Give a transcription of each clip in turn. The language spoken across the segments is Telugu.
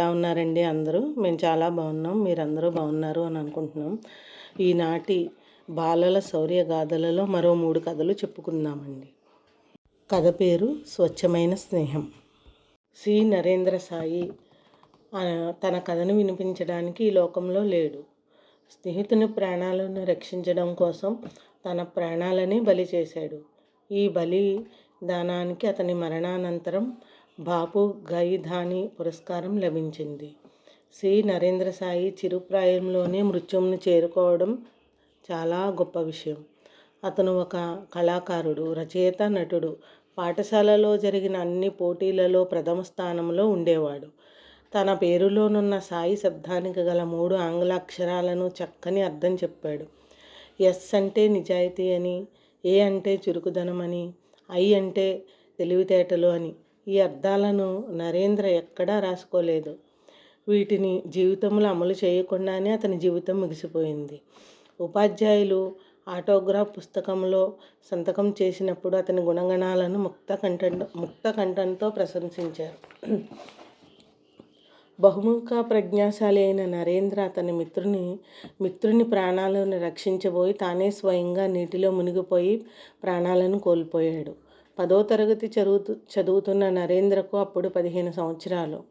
ఎలా ఉన్నారండి అందరూ? మేము చాలా బాగున్నాం. మీరందరూ బాగున్నారు అని అనుకుంటున్నాం. ఈనాటి బాలల శౌర్య గాథలలో మరో మూడు కథలు చెప్పుకుందామండి. కథ పేరు స్వచ్ఛమైన స్నేహం. సి. నరేంద్ర సాయి తన కథను వినిపించడానికి ఈ లోకంలో లేడు. స్నేహితుని ప్రాణాలను రక్షించడం కోసం తన ప్రాణాలని బలి చేశాడు. ఈ బలి దానానికి అతని మరణానంతరం బాపు గైధాని పురస్కారం లభించింది. సి. నరేంద్ర సాయి చిరుప్రాయంలోనే మృత్యుంను చేరుకోవడం చాలా గొప్ప విషయం. అతను ఒక కళాకారుడు రచయిత నటుడు. పాఠశాలలో జరిగిన అన్ని పోటీలలో ప్రథమ స్థానంలో ఉండేవాడు. తన పేరులోనున్న సాయి శబ్దానికి గల మూడు ఆంగ్ల అక్షరాలను చక్కని అర్థం చెప్పాడు. ఎస్ అంటే నిజాయితీ అని ఏ అంటే చురుకుదనం అని ఐ అంటే తెలివితేటలు అని ఈ అర్థాలను నరేంద్ర ఎక్కడా రాసుకోలేదు. వీటిని జీవితంలో అమలు చేయకుండానే అతని జీవితం ముగిసిపోయింది. ఉపాధ్యాయులు ఆటోగ్రాఫ్ పుస్తకంలో సంతకం చేసినప్పుడు అతని గుణగణాలను ముక్త కంఠ ముక్త కంఠంతో ప్రశంసించారు. బహుముఖ ప్రజ్ఞాశాలి అయిన నరేంద్ర అతని మిత్రుని మిత్రుని ప్రాణాలను రక్షించబోయి తానే స్వయంగా నీటిలో మునిగిపోయి ప్రాణాలను కోల్పోయాడు. పదో తరగతి చదువుతు చదువుతున్న నరేంద్రకు అప్పుడు పదిహేను సంవత్సరాలు.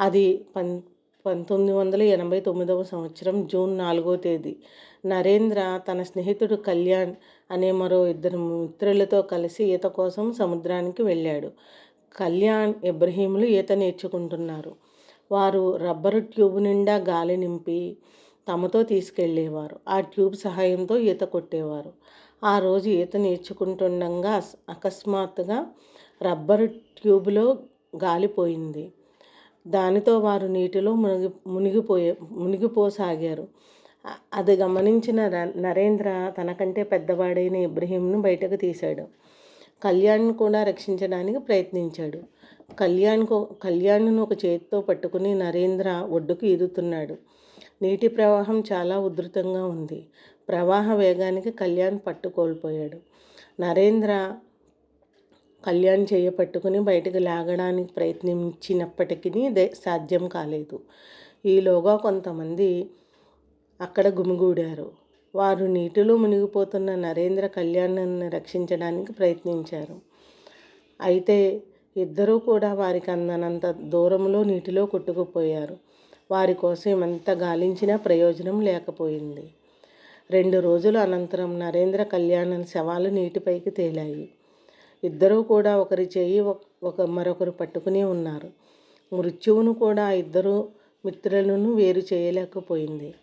అది పం పంతొమ్మిది వందల ఎనభై తొమ్మిదవ సంవత్సరం జూన్ నాలుగో తేదీ. నరేంద్ర తన స్నేహితుడు కళ్యాణ్ అనే మరో ఇద్దరు మిత్రులతో కలిసి ఈత కోసం సముద్రానికి వెళ్ళాడు. కళ్యాణ్ ఇబ్రహీములు ఈత నేర్చుకుంటున్నారు. వారు రబ్బరు ట్యూబ్ నిండా గాలి నింపి తమతో తీసుకెళ్ళేవారు. ఆ ట్యూబ్ సహాయంతో ఈత కొట్టేవారు. ఆ రోజు ఈత నేర్చుకుంటుండగా అకస్మాత్తుగా రబ్బరు ట్యూబ్లో గాలిపోయింది. దానితో వారు నీటిలో మునిగి మునిగిపోయే మునిగిపోసాగారు. అది గమనించిన నరేంద్ర తనకంటే పెద్దవాడైన ఇబ్రహీంను బయటకు తీశాడు. కళ్యాణ్ను కూడా రక్షించడానికి ప్రయత్నించాడు. కళ్యాణ్కు కళ్యాణ్ను ఒక చేతితో పట్టుకుని నరేంద్ర ఒడ్డుకు ఈదుతున్నాడు. నీటి ప్రవాహం చాలా ఉధృతంగా ఉంది. ప్రవాహ వేగానికి కళ్యాణ్ పట్టుకోల్పోయాడు. నరేంద్ర కళ్యాణ్ చేయ పట్టుకుని బయటకు లాగడానికి ప్రయత్నించినప్పటికీ సాధ్యం కాలేదు. ఈలోగా కొంతమంది అక్కడ గుమిగూడారు. వారు నీటిలో మునిగిపోతున్న నరేంద్ర కళ్యాణాన్ని రక్షించడానికి ప్రయత్నించారు. అయితే ఇద్దరూ కూడా వారికి అందనంత దూరంలో నీటిలో కొట్టుకుపోయారు. వారి కోసం ఎంత గాలించినా ప్రయోజనం లేకపోయింది. రెండు రోజుల అనంతరం నరేంద్ర కళ్యాణం శవాలు నీటిపైకి తేలాయి. ఇద్దరూ కూడా ఒకరి చేయి ఒక మరొకరు పట్టుకుని ఉన్నారు. మృత్యువును కూడా ఇద్దరు మిత్రులను వేరు చేయలేకపోయింది.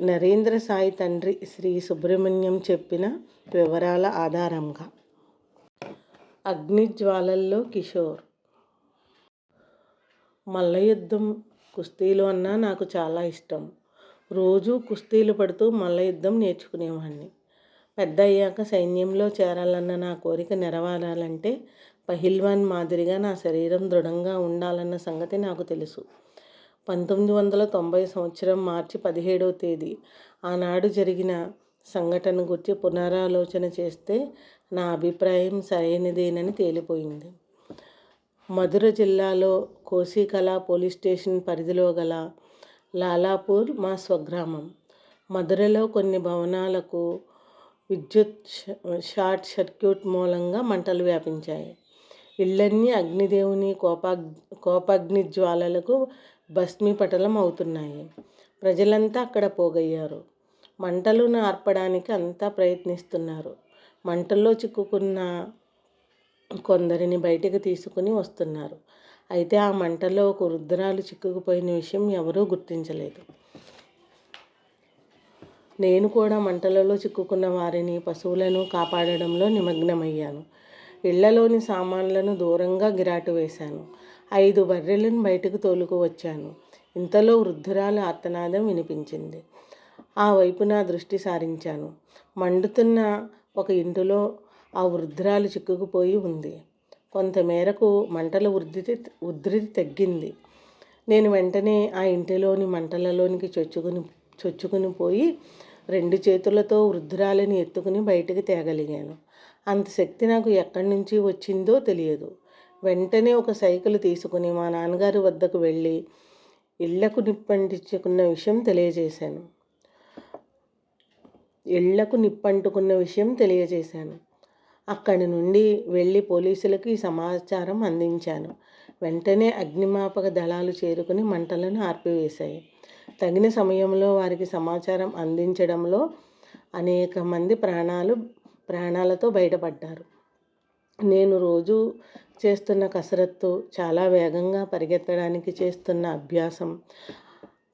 నరేంద్ర సాయి తండ్రి శ్రీ సుబ్రహ్మణ్యం చెప్పిన వివరాల ఆధారంగా. అగ్నిజ్వాలల్లో కిషోర్. మల్లయుద్ధం కుస్తీలు అన్నా నాకు చాలా ఇష్టం. రోజు కుస్తీలు పడుతూ మల్ల యుద్ధం నేర్చుకునేవాడిని పెద్ద అయ్యాక సైన్యంలో చేరాలన్న నా కోరిక నెరవేరాలంటే పహిల్వాన్ మాదిరిగా నా శరీరం దృఢంగా ఉండాలన్న సంగతి నాకు తెలుసు. పంతొమ్మిది వందల తొంభై సంవత్సరం మార్చి పదిహేడవ తేదీ ఆనాడు జరిగిన సంఘటన గురించి పునరాలోచన చేస్తే నా అభిప్రాయం సరైనదేనని తేలిపోయింది. మధుర జిల్లాలో కోసికల పోలీస్ స్టేషన్ పరిధిలో గల లాలాపూర్ మా స్వగ్రామం. మధురలో కొన్ని భవనాలకు విద్యుత్ షార్ట్ సర్క్యూట్ మూలంగా మంటలు వ్యాపించాయి. ఇళ్ళన్నీ అగ్నిదేవుని కోపా కోపాగ్ని జ్వాలలకు భస్మీపటలం అవుతున్నాయి. ప్రజలంతా అక్కడ పోగయ్యారు. మంటలను ఆర్పడానికి అంతా ప్రయత్నిస్తున్నారు. మంటల్లో చిక్కుకున్న కొందరిని బయటకు తీసుకుని వస్తున్నారు. అయితే ఆ మంటలో ఒక వృద్ధురాలు చిక్కుకుపోయిన విషయం ఎవరూ గుర్తించలేదు. నేను కూడా మంటలలో చిక్కుకున్న వారిని పశువులను కాపాడడంలో నిమగ్నమయ్యాను. ఇళ్ళలోని సామాన్లను దూరంగా గిరాటు వేశాను. ఐదు బర్రెలను బయటకు తోలుకు వచ్చాను. ఇంతలో వృద్ధురాలు ఆర్తనాదం వినిపించింది. ఆ వైపు నా దృష్టి సారించాను. మండుతున్న ఒక ఇంటిలో ఆ వృద్ధురాలు చిక్కుకుపోయి ఉంది. కొంతమేరకు మంటల ఉధృతి ఉధృతి తగ్గింది. నేను వెంటనే ఆ ఇంటిలోని మంటలలోనికి చొచ్చుకుని చొచ్చుకుని పోయి రెండు చేతులతో వృద్ధురాలిని ఎత్తుకుని బయటికి తేగలిగాను. అంత శక్తి నాకు ఎక్కడి నుంచి వచ్చిందో తెలియదు. వెంటనే ఒక సైకిల్ తీసుకుని మా నాన్నగారి వద్దకు వెళ్ళి ఇళ్ళకు నిప్పంటించుకున్న విషయం తెలియజేశాను. ఇళ్ళకు నిప్పంటుకున్న విషయం తెలియజేశాను. అక్కడి నుండి వెళ్ళి పోలీసులకు ఈ సమాచారం అందించాను. వెంటనే అగ్నిమాపక దళాలు చేరుకుని మంటలను ఆర్పివేశాయి. తగిన సమయంలో వారికి సమాచారం అందించడంలో అనేక మంది ప్రాణాలు ప్రాణాలతో బయటపడ్డారు. నేను రోజు చేస్తున్న కసరత్తు చాలా వేగంగా పరిగెత్తడానికి చేస్తున్న అభ్యాసం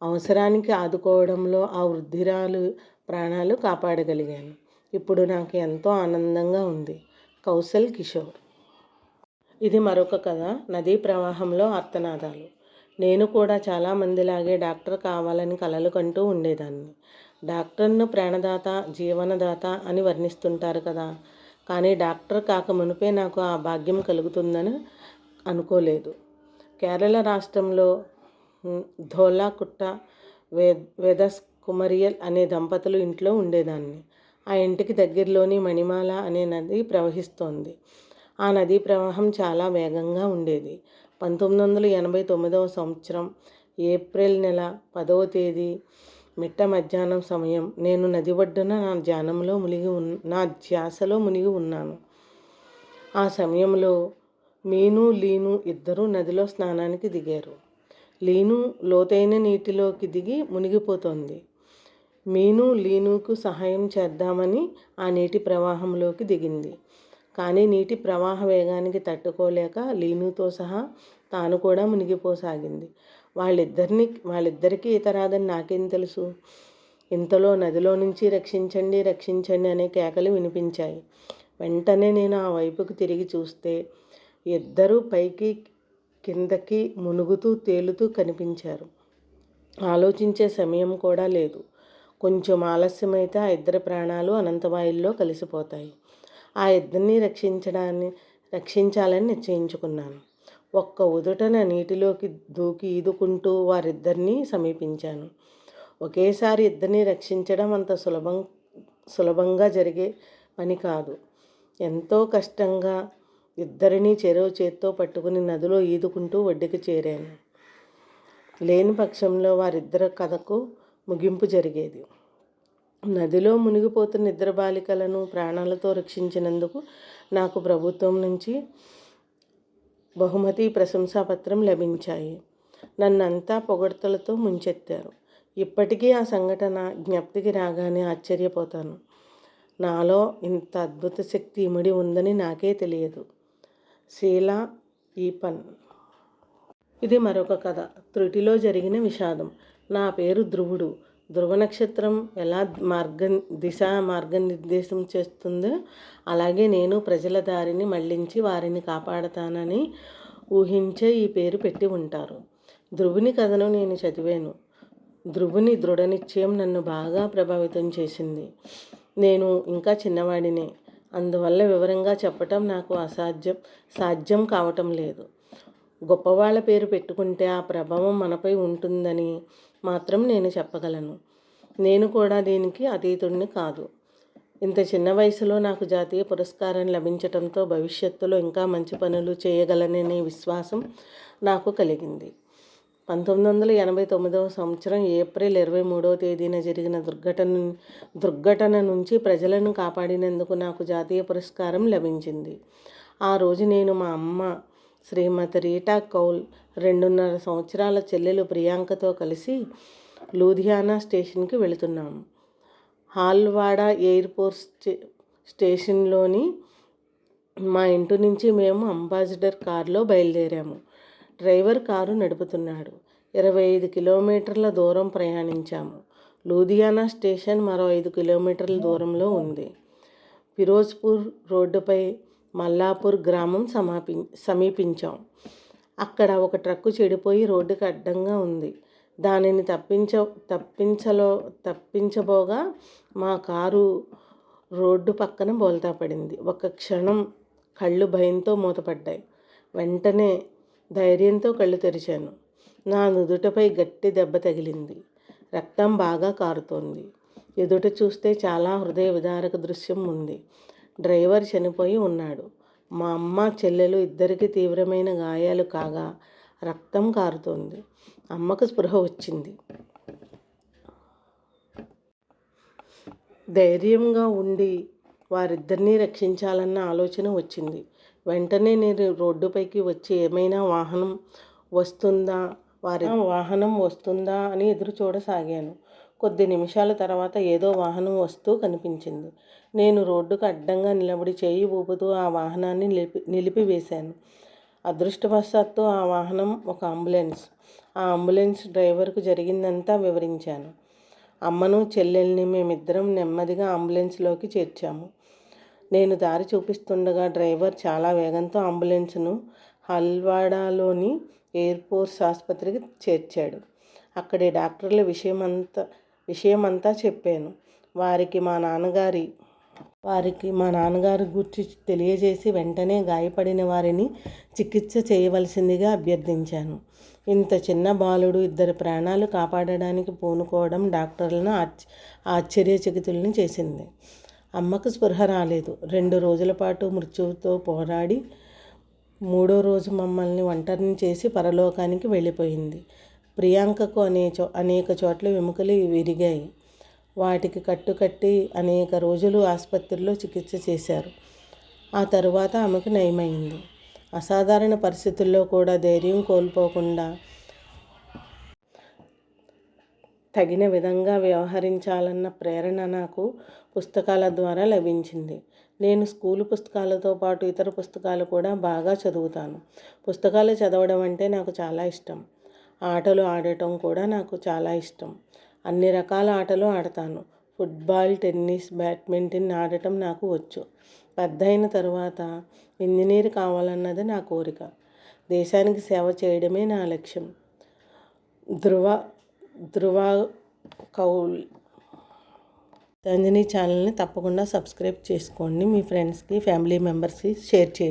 అవసరానికి ఆదుకోవడంలో ఆ వృద్ధిరాలు ప్రాణాలు కాపాడగలిగాను. ఇప్పుడు నాకు ఎంతో ఆనందంగా ఉంది. కౌశల్ కిషోర్. ఇది మరొక కథ. నదీ ప్రవాహంలో ఆర్తనాదాలు. నేను కూడా చాలామందిలాగే డాక్టర్ కావాలని కలలు కంటూ ఉండేదాన్ని. డాక్టర్ను ప్రాణదాత జీవనదాత అని వర్ణిస్తుంటారు కదా. కానీ డాక్టర్ కాక మునిపే నాకు ఆ భాగ్యం కలుగుతుందని అనుకోలేదు. కేరళ రాష్ట్రంలో ధోలాకుట్ట వే వేదస్ కుమరియల్ అనే దంపతులు ఇంట్లో ఉండేదాన్ని. ఆ ఇంటికి దగ్గరలోని మణిమాల అనే నది ప్రవహిస్తోంది. ఆ నదీ ప్రవాహం చాలా వేగంగా ఉండేది. పంతొమ్మిది వందల ఎనభై తొమ్మిదవ సంవత్సరం ఏప్రిల్ నెల పదవ తేదీ మిట్ట మధ్యాహ్నం సమయం నేను నది ఒడ్డున నా ధ్యానంలో మునిగి ఉన్ నా ధ్యాసలో మునిగి ఉన్నాను. ఆ సమయంలో మీను లీను ఇద్దరూ నదిలో స్నానానికి దిగారు. లీను లోతైన నీటిలోకి దిగి మునిగిపోతోంది. మీను లీనుకు సహాయం చేద్దామని ఆ నీటి ప్రవాహంలోకి దిగింది. కానీ నీటి ప్రవాహ వేగానికి తట్టుకోలేక లీనుతో సహా తాను కూడా మునిగిపోసాగింది. వాళ్ళిద్దరిని వాళ్ళిద్దరికీ ఈత రాదని నాకేం తెలుసు? ఇంతలో నదిలో నుంచి రక్షించండి రక్షించండి అనే కేకలు వినిపించాయి. వెంటనే నేను ఆ వైపుకు తిరిగి చూస్తే ఇద్దరూ పైకి కిందకి మునుగుతూ తేలుతూ కనిపించారు. ఆలోచించే సమయం కూడా లేదు. కొంచెం ఆలస్యమైతే ఆ ఇద్దరి ప్రాణాలు అనంతవాయుల్లో కలిసిపోతాయి. ఆ ఇద్దరిని రక్షించడాన్ని రక్షించాలని నిశ్చయించుకున్నాను. ఒక్క ఉదుటన నీటిలోకి దూకి ఈదుకుంటూ వారిద్దరినీ సమీపించాను. ఒకేసారి ఇద్దరిని రక్షించడం అంత సులభం సులభంగా జరిగే పని కాదు. ఎంతో కష్టంగా ఇద్దరినీ చెరువు చేత్తో పట్టుకుని నదిలో ఈదుకుంటూ ఒడ్డుకి చేరాను. లేని పక్షంలో వారిద్దరి కథకు ముగింపు జరిగేది. నదిలో మునిగిపోతున్న నిద్ర బాలికలను ప్రాణాలతో రక్షించినందుకు నాకు ప్రభుత్వం నుంచి బహుమతి ప్రశంసాపత్రం లభించాయి. నన్నంతా పొగడ్తలతో ముంచెత్తారు. ఇప్పటికీ ఆ సంఘటన జ్ఞప్తికి రాగానే ఆశ్చర్యపోతాను. నాలో ఇంత అద్భుత శక్తి ఇమిడి ఉందని నాకే తెలియదు. శీలా ఈపన్. ఇది మరొక కథ. త్రుటిలో జరిగిన విషాదం. నా పేరు ధ్రువుడు. ధ్రువ నక్షత్రం ఎలా మార్గ దిశ మార్గనిర్దేశం చేస్తుందో అలాగే నేను ప్రజల దారిని మళ్ళించి వారిని కాపాడతానని ఊహించే ఈ పేరు పెట్టి ఉంటారు. ధ్రువుని కథను నేను చదివాను. ధ్రువుని దృఢ నిశ్చయం నన్ను బాగా ప్రభావితం చేసింది. నేను ఇంకా చిన్నవాడినే. అందువల్ల వివరంగా చెప్పటం నాకు అసాధ్యం సాధ్యం కావటం లేదు. గొప్పవాళ్ళ పేరు పెట్టుకుంటే ఆ ప్రభావం మనపై ఉంటుందని మాత్రం నేను చెప్పగలను. నేను కూడా దీనికి అతీతుడిని కాదు. ఇంత చిన్న వయసులో నాకు జాతీయ పురస్కారం లభించడంతో భవిష్యత్తులో ఇంకా మంచి పనులు చేయగలననే విశ్వాసం నాకు కలిగింది. పంతొమ్మిది వందల ఎనభై తొమ్మిదవ సంవత్సరం ఏప్రిల్ ఇరవై మూడవ తేదీన జరిగిన దుర్ఘటన దుర్ఘటన నుంచి ప్రజలను కాపాడినందుకు నాకు జాతీయ పురస్కారం లభించింది. ఆ రోజు నేను మా అమ్మ శ్రీమతి రీటా కౌల్ రెండున్నర సంవత్సరాల చెల్లెలు ప్రియాంకతో కలిసి లూధియానా స్టేషన్కి వెళుతున్నాము హాల్వాడా ఎయిర్పోర్ట్ స్టే స్టేషన్లోని మా ఇంటి నుంచి మేము అంబాసిడర్ కారులో బయలుదేరాము. డ్రైవర్ కారు నడుపుతున్నాడు. ఇరవై ఐదు కిలోమీటర్ల దూరం ప్రయాణించాము. లూధియానా స్టేషన్ మరో ఐదు కిలోమీటర్ల దూరంలో ఉంది. ఫిరోజ్పూర్ రోడ్డుపై మల్లాపూర్ గ్రామం సమాపి సమీపించాం. అక్కడ ఒక ట్రక్కు చెడిపోయి రోడ్డుకు అడ్డంగా ఉంది. దానిని తప్పించ తప్పించలో తప్పించబోగా మా కారు రోడ్డు పక్కన బోల్తా పడింది. ఒక క్షణం కళ్ళు భయంతో మూతపడ్డాయి. వెంటనే ధైర్యంతో కళ్ళు తెరిచాను. నా నుదుటపై గట్టి దెబ్బ తగిలింది. రక్తం బాగా కారుతోంది. ఎదుట చూస్తే చాలా హృదయ విదారక దృశ్యం ఉంది. డ్రైవర్ చనిపోయి ఉన్నాడు. మా అమ్మ చెల్లెలు ఇద్దరికి తీవ్రమైన గాయాలు కాగా రక్తం కారుతోంది. అమ్మకు స్పృహ వచ్చింది. ధైర్యంగా ఉండి వారిద్దరినీ రక్షించాలన్న ఆలోచన వచ్చింది. వెంటనే నేను రోడ్డుపైకి వచ్చి ఏమైనా వాహనం వస్తుందా వారి వాహనం వస్తుందా అని ఎదురు చూడసాగాను కొద్ది నిమిషాల తర్వాత ఏదో వాహనం వస్తూ కనిపించింది. నేను రోడ్డుకు అడ్డంగా నిలబడి చేయి ఊపుతూ ఆ వాహనాన్ని నిలిపి నిలిపివేశాను. అదృష్టవశాత్తు ఆ వాహనం ఒక అంబులెన్స్. ఆ అంబులెన్స్ డ్రైవర్కు జరిగిందంతా వివరించాను. అమ్మను చెల్లెల్ని మేమిద్దరం నెమ్మదిగా అంబులెన్స్లోకి చేర్చాము. నేను దారి చూపిస్తుండగా డ్రైవర్ చాలా వేగంతో అంబులెన్స్ను హల్వాడాలోని ఎయిర్ ఫోర్స్ ఆసుపత్రికి చేర్చాడు. అక్కడి డాక్టర్ల విషయమంతా విషయమంతా చెప్పాను. వారికి మా నాన్నగారి వారికి మా నాన్నగారి గురించి తెలియజేసి వెంటనే గాయపడిన వారిని చికిత్స చేయవలసిందిగా అభ్యర్థించాను. ఇంత చిన్న బాలుడు ఇద్దరు ప్రాణాలు కాపాడడానికి పూనుకోవడం డాక్టర్లను ఆశ్చ ఆశ్చర్యచకితులను చేసింది. అమ్మకు స్పృహ రాలేదు. రెండు రోజుల పాటు మృత్యువుతో పోరాడి మూడో రోజు మమ్మల్ని ఒంటరిని చేసి పరలోకానికి వెళ్ళిపోయింది. ప్రియాంకకు అనే చో అనేక చోట్ల ఎముకలు విరిగాయి. వాటికి కట్టుకట్టి అనేక రోజులు ఆసుపత్రిలో చికిత్స చేశారు. ఆ తరువాత ఆమెకు నయమైంది. అసాధారణ పరిస్థితుల్లో కూడా ధైర్యం కోల్పోకుండా తగిన విధంగా వ్యవహరించాలన్న ప్రేరణ నాకు పుస్తకాల ద్వారా లభించింది. నేను స్కూలు పుస్తకాలతో పాటు ఇతర పుస్తకాలు కూడా బాగా చదువుతాను. పుస్తకాలు చదవడం అంటే నాకు చాలా ఇష్టం. ఆటలు ఆడటం కూడా నాకు చాలా ఇష్టం. అన్ని రకాల ఆటలు ఆడతాను. ఫుట్బాల్ టెన్నిస్ బ్యాడ్మింటన్ ఆడటం నాకు వచ్చు. పెద్ద అయిన తర్వాత ఇంజనీర్ కావాలన్నది నా కోరిక. దేశానికి సేవ చేయడమే నా లక్ష్యం. ధృవ ధృవ కౌల్ తంజని ఛానల్ని తప్పకుండా సబ్స్క్రైబ్ చేసుకోండి. మీ ఫ్రెండ్స్కి ఫ్యామిలీ మెంబర్స్కి షేర్ చేయండి.